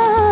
Oh.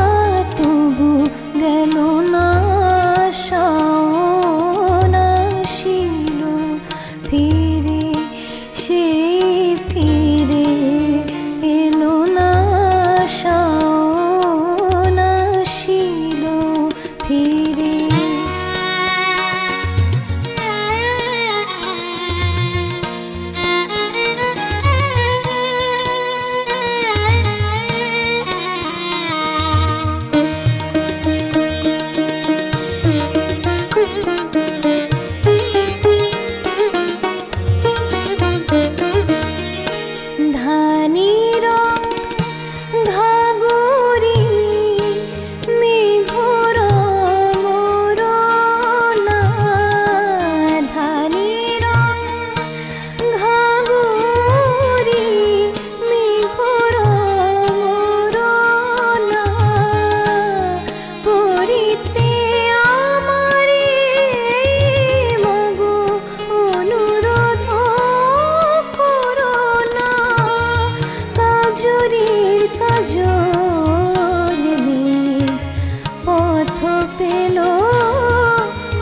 পথ পেল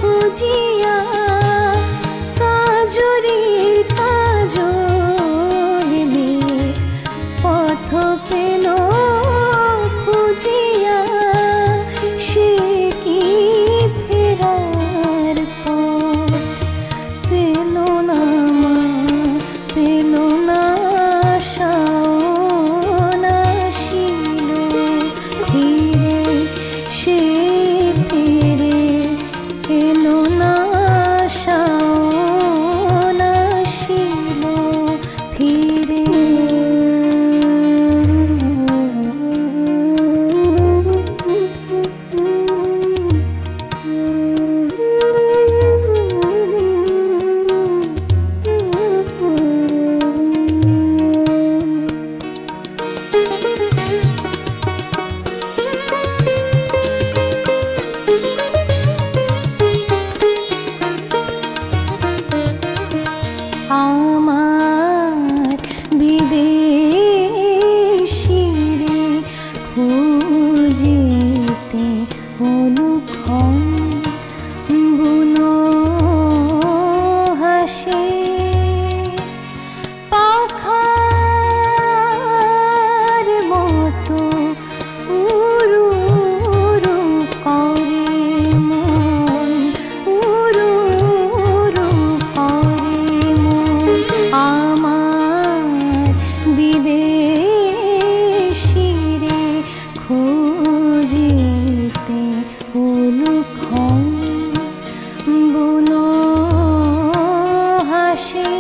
খুঁজিয়া। কাজরি কাজল মেঘ পথ পেল খুঁজিয়া। ফেরার পথ পেল না মা, পেল 아 shame.